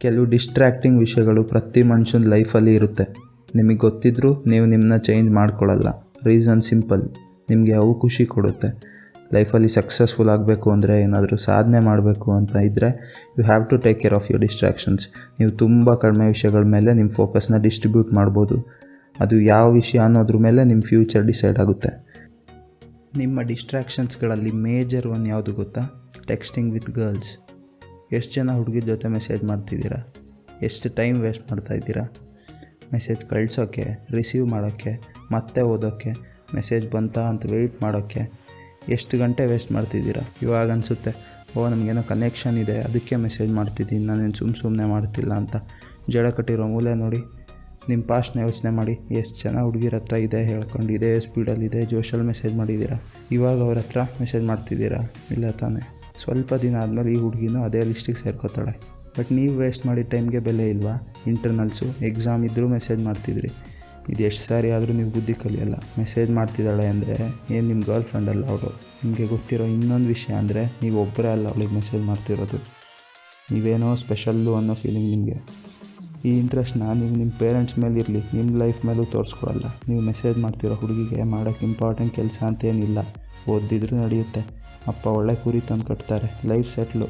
ಕೆಲವು ಡಿಸ್ಟ್ರ್ಯಾಕ್ಟಿಂಗ್ ವಿಷಯಗಳು ಪ್ರತಿ ಮನುಷ್ಯನ ಲೈಫಲ್ಲಿ ಇರುತ್ತೆ. ನಿಮಗೆ ಗೊತ್ತಿದ್ದರೂ ನೀವು ನಿಮ್ಮನ್ನ ಚೇಂಜ್ ಮಾಡ್ಕೊಳ್ಳಲ್ಲ. ರೀಸನ್ ಸಿಂಪಲ್ ನಿಮಗೆ ಅವು ಖುಷಿ ಕೊಡುತ್ತೆ. ಲೈಫಲ್ಲಿ ಸಕ್ಸಸ್ಫುಲ್ ಆಗಬೇಕು ಅಂದರೆ ಏನಾದರೂ ಸಾಧನೆ ಮಾಡಬೇಕು ಅಂತ ಇದ್ದರೆ you have to take care of your distractions ನೀವು ತುಂಬ ಕಡಿಮೆ ವಿಷಯಗಳ ಮೇಲೆ ನಿಮ್ಮ ಫೋಕಸ್ನ ಡಿಸ್ಟ್ರಿಬ್ಯೂಟ್ ಮಾಡ್ಬೋದು. ಅದು ಯಾವ ವಿಷಯ ಅನ್ನೋದ್ರ ಮೇಲೆ ನಿಮ್ಮ ಫ್ಯೂಚರ್ ಡಿಸೈಡ್ ಆಗುತ್ತೆ. ನಿಮ್ಮ ಡಿಸ್ಟ್ರಾಕ್ಷನ್ಸ್ಗಳಲ್ಲಿ ಮೇಜರ್ ಒನ್ ಯಾವುದು ಗೊತ್ತಾ? ಟೆಕ್ಸ್ಟಿಂಗ್ ವಿತ್ ಗರ್ಲ್ಸ್ ಎಷ್ಟು ಜನ ಹುಡುಗಿ ಜೊತೆ ಮೆಸೇಜ್ ಮಾಡ್ತಿದ್ದೀರಾ? ಎಷ್ಟು ಟೈಮ್ ವೇಸ್ಟ್ ಮಾಡ್ತಾಯಿದ್ದೀರಾ ಮೆಸೇಜ್ ಕಳಿಸೋಕ್ಕೆ ರಿಸೀವ್ ಮಾಡೋಕ್ಕೆ ಮತ್ತೆ ಓದೋಕ್ಕೆ ಮೆಸೇಜ್ ಬಂತಾ ಅಂತ ವೆಯ್ಟ್ ಮಾಡೋಕ್ಕೆ ಎಷ್ಟು ಗಂಟೆ ವೇಸ್ಟ್ ಮಾಡ್ತಿದ್ದೀರಾ? ಇವಾಗ ಅನಿಸುತ್ತೆ, ಓ, ನಮಗೇನೋ ಕನೆಕ್ಷನ್ ಇದೆ, ಅದಕ್ಕೆ ಮೆಸೇಜ್ ಮಾಡ್ತಿದ್ದೀನಿ ನಾನೇನು ಸುಮ್ಮ ಸುಮ್ಮನೆ ಮಾಡ್ತಿಲ್ಲ ಅಂತ. ಜಡ ಕಟ್ಟಿರೋ ಮೂಲೆ ನೋಡಿ ನಿಮ್ಮ ಪಾಸ್ಟ್ನ ಯೋಚನೆ ಮಾಡಿ, ಎಷ್ಟು ಜನ ಹುಡುಗಿರ ಹತ್ರ ಇದೆ ಹೇಳ್ಕೊಂಡು, ಇದೇ ಸ್ಪೀಡಲ್ಲಿ ಇದೆ, ಜೋಶಲ್ಲಿ ಮೆಸೇಜ್ ಮಾಡಿದ್ದೀರಾ? ಇವಾಗ ಅವ್ರ ಹತ್ರ ಮೆಸೇಜ್ ಮಾಡ್ತಿದ್ದೀರಾ? ಇಲ್ಲ ತಾನೇ? ಸ್ವಲ್ಪ ದಿನ ಆದಮೇಲೆ ಈ ಹುಡುಗಿನೂ ಅದೇ ಲಿಸ್ಟಿಗೆ ಸೇರ್ಕೋತಾಳೆ. ಬಟ್ ನೀವು ವೇಸ್ಟ್ ಮಾಡಿದ ಟೈಮ್ಗೆ ಬೆಲೆ ಇಲ್ವಾ? ಇಂಟರ್ನಲ್ಸು ಎಕ್ಸಾಮ್ ಇದ್ದರೂ ಮೆಸೇಜ್ ಮಾಡ್ತಿದ್ರಿ. ಇದು ಎಷ್ಟು ಸಾರಿ ಆದರೂ ನೀವು ಬುದ್ಧಿ ಕಲಿಯಲ್ಲ. ಮೆಸೇಜ್ ಮಾಡ್ತಿದ್ದಾಳೆ ಅಂದರೆ ಏನು ನಿಮ್ಮ ಗರ್ಲ್ ಫ್ರೆಂಡ್ ಅಲ್ಲ ಅವಳು? ನಿಮಗೆ ಗೊತ್ತಿರೋ ಇನ್ನೊಂದು ವಿಷಯ ಅಂದರೆ ನೀವು ಒಬ್ಬರೇ ಅಲ್ಲ ಅವಳಿಗೆ ಮೆಸೇಜ್ ಮಾಡ್ತಿರೋದು. ನೀವೇನೋ ಸ್ಪೆಷಲ್ಲು ಅನ್ನೋ ಫೀಲಿಂಗ್ ನಿಮಗೆ. ಈ ಇಂಟ್ರೆಸ್ಟ್ನ ನೀವು ನಿಮ್ಮ ಪೇರೆಂಟ್ಸ್ ಮೇಲೆ ಇರಲಿ ನಿಮ್ಮ ಲೈಫ್ ಮೇಲೂ ತೋರಿಸ್ಕೊಡಲ್ಲ. ನೀವು ಮೆಸೇಜ್ ಮಾಡ್ತಿರೋ ಹುಡುಗಿಗೆ ಮಾಡೋಕ್ಕೆ ಇಂಪಾರ್ಟೆಂಟ್ ಕೆಲಸ ಅಂತೇನಿಲ್ಲ ಓದಿದ್ರೂ ನಡೆಯುತ್ತೆ. ಅಪ್ಪ ಒಳ್ಳೆ ಕುರಿ ತಂದು ಕಟ್ತಾರೆ. Life settle.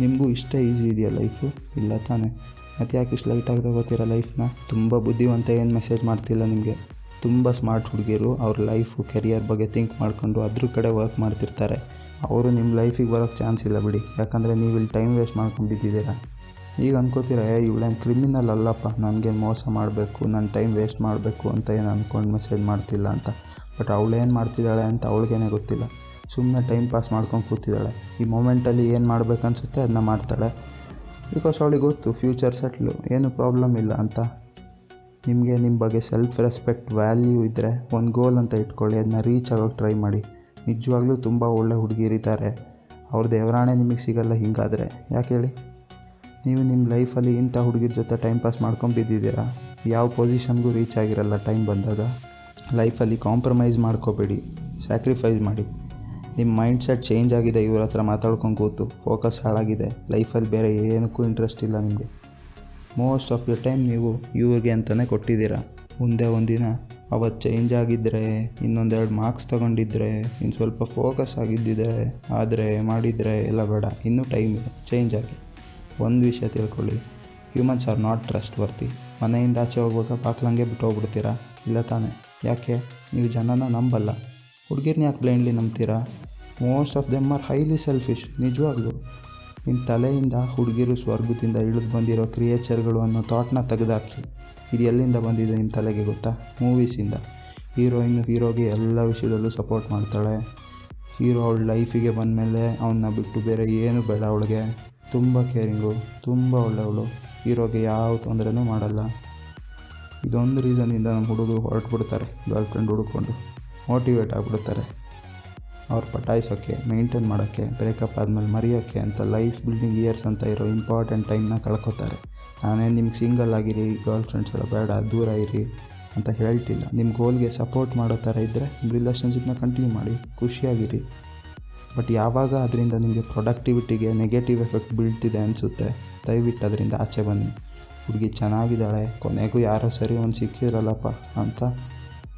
ನಿಮಗೂ ಇಷ್ಟೇ ಈಸಿ ಇದೆಯಾ ಲೈಫು? ಇಲ್ಲ ತಾನೇ. ಮತ್ತು ಯಾಕೆ ಇಷ್ಟು ಲೈಟಾಗಿ ತಗೋತೀರ ಲೈಫ್ನ ತುಂಬ ಬುದ್ಧಿವಂತ ಏನು ಮೆಸೇಜ್ ಮಾಡ್ತಿಲ್ಲ ನಿಮಗೆ. ತುಂಬ ಸ್ಮಾರ್ಟ್ ಹುಡುಗಿಯರು ಅವ್ರ ಲೈಫು ಕೆರಿಯರ್ ಬಗ್ಗೆ ಥಿಂಕ್ ಮಾಡ್ಕೊಂಡು ಅದ್ರ ಕಡೆ ವರ್ಕ್ ಮಾಡ್ತಿರ್ತಾರೆ. ಅವರು ನಿಮ್ಮ ಲೈಫಿಗೆ ಬರೋಕ್ಕೆ ಚಾನ್ಸ್ ಇಲ್ಲ ಬಿಡಿ. ಯಾಕಂದರೆ ನೀವು ಇಲ್ಲಿ ಟೈಮ್ ವೇಸ್ಟ್ ಮಾಡ್ಕೊಂಡು ಬಿದ್ದಿದ್ದೀರಾ? ಈಗ ಅನ್ಕೋತೀರ, ಏ, ಇವಳೇನು ಕ್ರಿಮಿನಲ್ ಅಲ್ಲಪ್ಪ. ನನಗೇನು ಮೋಸ ಮಾಡಬೇಕು ನನ್ನ ಟೈಮ್ ವೇಸ್ಟ್ ಮಾಡಬೇಕು ಅಂತ ಏನು ಅಂದ್ಕೊಂಡು ಮೆಸೇಜ್ ಮಾಡ್ತಿಲ್ಲ ಅಂತ. ಬಟ್ ಅವಳೇನು ಮಾಡ್ತಿದ್ದಾಳೆ ಅಂತ ಅವಳಿಗೇನೆ ಗೊತ್ತಿಲ್ಲ. ಸುಮ್ಮನೆ ಟೈಮ್ ಪಾಸ್ ಮಾಡ್ಕೊಂಡು ಕೂತಿದ್ದಾಳೆ. ಈ ಮೂಮೆಂಟಲ್ಲಿ ಏನು ಮಾಡಬೇಕನ್ಸುತ್ತೆ ಅದನ್ನ ಮಾಡ್ತಾಳೆ. ಬಿಕಾಸ್ ಅವಳಿಗೆ ಗೊತ್ತು ಫ್ಯೂಚರ್ ಸೆಟ್ಲು ಏನು ಪ್ರಾಬ್ಲಮ್ ಇಲ್ಲ ಅಂತ. ನಿಮಗೆ ನಿಮ್ಮ ಬಗ್ಗೆ ಸೆಲ್ಫ್ ರೆಸ್ಪೆಕ್ಟ್ ವ್ಯಾಲ್ಯೂ ಇದ್ದರೆ ಒಂದು ಗೋಲ್ ಅಂತ ಇಟ್ಕೊಳ್ಳಿ ಅದನ್ನ ರೀಚ್ ಆಗೋಕ್ಕೆ ಟ್ರೈ ಮಾಡಿ. ನಿಜವಾಗ್ಲೂ ತುಂಬ ಒಳ್ಳೆ ಹುಡುಗಿರಿದ್ದಾರೆ ಅವ್ರ ದೇವರಾಣೆ ನಿಮಗೆ ಸಿಗಲ್ಲ ಹಿಂಗಾದರೆ. ಯಾಕೆ ಹೇಳಿ? ನೀವು ನಿಮ್ಮ ಲೈಫಲ್ಲಿ ಇಂಥ ಹುಡುಗಿರ ಜೊತೆ ಟೈಮ್ ಪಾಸ್ ಮಾಡ್ಕೊಂಡು ಬಿದ್ದಿದ್ದೀರಾ? ಯಾವ ಪೊಸಿಷನ್ಗೂ ರೀಚ್ ಆಗಿರಲ್ಲ ಟೈಮ್ ಬಂದಾಗ. ಲೈಫಲ್ಲಿ ಕಾಂಪ್ರಮೈಸ್ ಮಾಡ್ಕೋಬೇಡಿ. ಸ್ಯಾಕ್ರಿಫೈಸ್ ಮಾಡಿ. ನಿಮ್ಮ ಮೈಂಡ್ ಸೆಟ್ ಚೇಂಜ್ ಆಗಿದೆ, ಇವ್ರ ಹತ್ರ ಮಾತಾಡ್ಕೊಂಡು ಕೂತು. ಫೋಕಸ್ ಹಾಳಾಗಿದೆ. ಲೈಫಲ್ಲಿ ಬೇರೆ ಏನಕ್ಕೂ ಇಂಟ್ರೆಸ್ಟ್ ಇಲ್ಲ ನಿಮಗೆ. ಮೋಸ್ಟ್ ಆಫ್ ಯುವರ್ ಟೈಮ್ ನೀವು ಇವ್ರಿಗೆ ಅಂತಲೇ ಕೊಟ್ಟಿದ್ದೀರಾ. ಮುಂದೆ ಒಂದಿನ ಅವತ್ತು ಚೇಂಜ್ ಆಗಿದ್ದರೆ ಇನ್ನೊಂದೆರಡು ಮಾರ್ಕ್ಸ್ ತಗೊಂಡಿದ್ರೆ ಇನ್ನು ಸ್ವಲ್ಪ ಫೋಕಸ್ ಆಗಿದ್ದಿದ್ರೆ, ಆದರೆ ಮಾಡಿದರೆ ಎಲ್ಲ ಬೇಡ. ಇನ್ನೂ ಟೈಮ್ ಇದೆ. ಚೇಂಜ್ ಆಗಿ. ಒಂದು ವಿಷಯ ತಿಳ್ಕೊಳ್ಳಿ. Humans are not trustworthy ಮನೆಯಿಂದ ಆಚೆ ಹೋಗ್ಬೇಕಾ ಬಾಕ್ಲಂಗೆ ಬಿಟ್ಟು ಹೋಗ್ಬಿಡ್ತೀರಾ? ಇಲ್ಲ ತಾನೇ. ಯಾಕೆ? ನೀವು ಜನನ ನಂಬಲ್ಲ. ಹುಡುಗಿರ್ನ ಯಾಕೆ blindly ನಂಬ್ತೀರಾ? Most of them are highly selfish ನಿಜವಾಗ್ಲೂ? ನಿಮ್ಮ ತಲೆಯಿಂದ ಹುಡುಗಿರು ಸ್ವರ್ಗದಿಂದ ಇಳಿದು ಬಂದಿರೋ ಕ್ರಿಯೇಚರ್ಗಳು ಅನ್ನೋ ಥಾಟ್ನ ತೆಗೆದಾಕಿ. ಇದು ಎಲ್ಲಿಂದ ಬಂದಿದೆ ನಿಮ್ಮ ತಲೆಗೆ ಗೊತ್ತಾ? ಮೂವೀಸಿಂದ ಹೀರೋಯಿನ್ ಹೀರೋಗೆ ಎಲ್ಲ ವಿಷಯದಲ್ಲೂ ಸಪೋರ್ಟ್ ಮಾಡ್ತಾಳೆ. ಹೀರೋ ಅವಳ ಲೈಫಿಗೆ ಬಂದಮೇಲೆ ಅವನ್ನ ಬಿಟ್ಟು ಬೇರೆ ಏನು ಬೇಡ ಅವಳಿಗೆ. ತುಂಬ ಕೇರಿಂಗು ತುಂಬ ಒಳ್ಳೆಯವಳು ಹೀರೋಗೆ ಯಾವ ತೊಂದರೆನೂ ಮಾಡಲ್ಲ. ಇದೊಂದು ರೀಸನಿಂದ ನಮ್ಮ ಹುಡುಗರು ಹೊರಟ್ಬಿಡ್ತಾರೆ ಗರ್ಲ್ ಫ್ರೆಂಡ್ ಹುಡುಕೊಂಡು. ಮೋಟಿವೇಟ್ ಆಗಿಬಿಡ್ತಾರೆ. ಅವ್ರು ಪಟಾಯಿಸೋಕ್ಕೆ ಮೇಂಟೈನ್ ಮಾಡೋಕ್ಕೆ ಬ್ರೇಕಪ್ ಆದಮೇಲೆ ಮರೆಯೋಕ್ಕೆ ಅಂತ ಲೈಫ್ ಬಿಲ್ಡಿಂಗ್ ಇಯರ್ಸ್ ಅಂತ ಇರೋ ಇಂಪಾರ್ಟೆಂಟ್ ಟೈಮ್ನ ಕಳ್ಕೊತಾರೆ. ನಾನೇನು ನಿಮ್ಗೆ ಸಿಂಗಲ್ ಆಗಿರಿ, ಗರ್ಲ್ ಫ್ರೆಂಡ್ಸ್ ಎಲ್ಲ ಬೇಡ, ದೂರ ಇರಿ ಅಂತ ಹೇಳ್ತಿಲ್ಲ. ನಿಮ್ಮ ಗೋಲ್ಗೆ ಸಪೋರ್ಟ್ ಮಾಡೋ ಥರ ಇದ್ದರೆ ನಿಮ್ಮ ರಿಲೇಷನ್ಶಿಪ್ನ ಕಂಟಿನ್ಯೂ ಮಾಡಿ, ಖುಷಿಯಾಗಿರಿ. ಬಟ್ ಯಾವಾಗ ಅದರಿಂದ ನಿಮಗೆ ಪ್ರೊಡಕ್ಟಿವಿಟಿಗೆ ನೆಗೆಟಿವ್ ಎಫೆಕ್ಟ್ ಬೀಳ್ತಿದೆ ಅನಿಸುತ್ತೆ, ದಯವಿಟ್ಟು ಅದರಿಂದ ಆಚೆ ಬನ್ನಿ. ಹುಡುಗಿ ಚೆನ್ನಾಗಿದ್ದಾಳೆ, ಕೊನೆಗೂ ಯಾರೋ ಸರಿ ಒಂದು ಸಿಕ್ಕಿದ್ರಲ್ಲಪ್ಪ ಅಂತ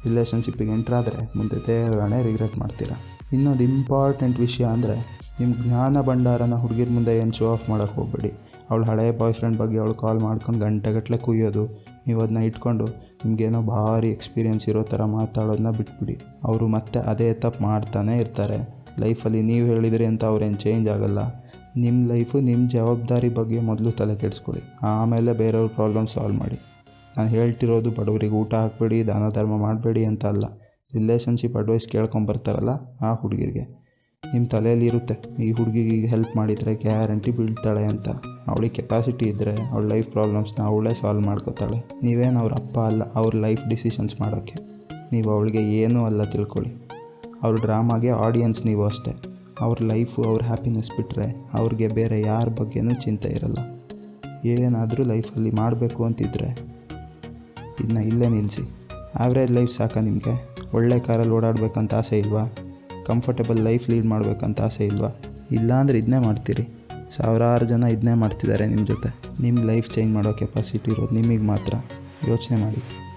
ರಿಲೇಷನ್ಶಿಪ್ಪಿಗೆ ಎಂಟ್ರಾದರೆ ಮುಂದೆ ದೇವರಾಣೆ ರಿಗ್ರೆಟ್ ಮಾಡ್ತೀರಾ? ಇನ್ನೊಂದು ಇಂಪಾರ್ಟೆಂಟ್ ವಿಷಯ ಅಂದರೆ ನಿಮ್ಮ ಜ್ಞಾನ ಭಂಡಾರನ ಹುಡುಗಿರ ಮುಂದೆ ಏನು ಶೋ ಆಫ್ ಮಾಡೋಕ್ಕೆ ಹೋಗಬೇಡಿ. ಅವಳು ಹಳೆಯ ಬಾಯ್ ಫ್ರೆಂಡ್ ಬಗ್ಗೆ ಅವಳು ಕಾಲ್ ಮಾಡ್ಕೊಂಡು ಗಂಟೆಗಟ್ಟಲೆ ಕುಯ್ಯೋದು, ನೀವು ಅದನ್ನ ಇಟ್ಕೊಂಡು ನಿಮಗೇನೋ ಭಾರಿ ಎಕ್ಸ್ಪೀರಿಯೆನ್ಸ್ ಇರೋ ಥರ ಮಾತಾಡೋದನ್ನ ಬಿಟ್ಬಿಡಿ. ಅವರು ಮತ್ತೆ ಅದೇ ತಪ್ಪು ಮಾಡ್ತಾನೆ ಇರ್ತಾರೆ. ಲೈಫಲ್ಲಿ ನೀವು ಹೇಳಿದ್ರಿ ಅಂತ ಅವ್ರೇನು ಚೇಂಜ್ ಆಗಲ್ಲ. ನಿಮ್ಮ ಲೈಫು ನಿಮ್ಮ ಜವಾಬ್ದಾರಿ ಬಗ್ಗೆ ಮೊದಲು ತಲೆ ಕೆಡಿಸ್ಕೊಳ್ಳಿ. ಆಮೇಲೆ ಬೇರೆಯವ್ರ ಪ್ರಾಬ್ಲಮ್ ಸಾಲ್ವ್ ಮಾಡಿ. ನಾನು ಹೇಳ್ತಿರೋದು ಬಡವರಿಗೆ ಊಟ ಹಾಕಬೇಡಿ, ದಾನ ಧರ್ಮ ಮಾಡಬೇಡಿ ಅಂತ ಅಲ್ಲ. ರಿಲೇಷನ್ಶಿಪ್ ಅಡ್ವೈಸ್ ಕೇಳ್ಕೊಂಬರ್ತಾರಲ್ಲ ಆ ಹುಡುಗಿರಿಗೆ. ನಿಮ್ಮ ತಲೆಯಲ್ಲಿ ಇರುತ್ತೆ. ಈ ಹುಡುಗಿಗೆ ಹೆಲ್ಪ್ ಮಾಡಿದರೆ ಗ್ಯಾರಂಟಿ ಬೀಳ್ತಾಳೆ ಅಂತ. ಅವಳಿಗೆ ಕೆಪಾಸಿಟಿ ಇದ್ದರೆ ಅವಳ ಲೈಫ್ ಪ್ರಾಬ್ಲಮ್ಸ್ನ ಅವಳೇ ಸಾಲ್ವ್ ಮಾಡ್ಕೋತಾಳೆ. ನೀವೇನು ಅವ್ರ ಅಪ್ಪ ಅಲ್ಲ, ಅವ್ರ ಲೈಫ್ ಡಿಸಿಷನ್ಸ್ ಮಾಡೋಕ್ಕೆ ನೀವು ಅವಳಿಗೆ ಏನೂ ಅಲ್ಲ ತಿಳ್ಕೊಳ್ಳಿ. ಅವ್ರ ಡ್ರಾಮಾಗೆ ಆಡಿಯನ್ಸ್ ನೀವು ಅಷ್ಟೇ. ಅವ್ರ ಲೈಫು ಅವ್ರ ಹ್ಯಾಪಿನೆಸ್ ಬಿಟ್ಟರೆ ಅವ್ರಿಗೆ ಬೇರೆ ಯಾರ ಬಗ್ಗೆನೂ ಚಿಂತೆ ಇರಲ್ಲ. ಏನಾದರೂ ಲೈಫಲ್ಲಿ ಮಾಡಬೇಕು ಅಂತಿದ್ರೆ ಇದನ್ನ ಇಲ್ಲೇ ನಿಲ್ಲಿಸಿ ಆವ್ರೇಜ್ ಲೈಫ್ ಸಾಕ ನಿಮಗೆ? ಒಳ್ಳೆ ಕಾರಲ್ಲಿ ಓಡಾಡಬೇಕಂತ ಆಸೆ ಇಲ್ವಾ? ಕಂಫರ್ಟಬಲ್ ಲೈಫ್ ಲೀಡ್ ಮಾಡಬೇಕಂತ ಆಸೆ ಇಲ್ವಾ? ಇಲ್ಲ ಅಂದರೆ ಇದನ್ನೇ ಮಾಡ್ತೀರಿ. ಸಾವಿರಾರು ಜನ ಇದನ್ನೇ ಮಾಡ್ತಿದ್ದಾರೆ ನಿಮ್ಮ ಜೊತೆ. ನಿಮ್ಮ ಲೈಫ್ ಚೇಂಜ್ ಮಾಡೋ ಕೆಪಾಸಿಟಿ ಇರೋದು ನಿಮಗೆ ಮಾತ್ರ. ಯೋಚನೆ ಮಾಡಿ.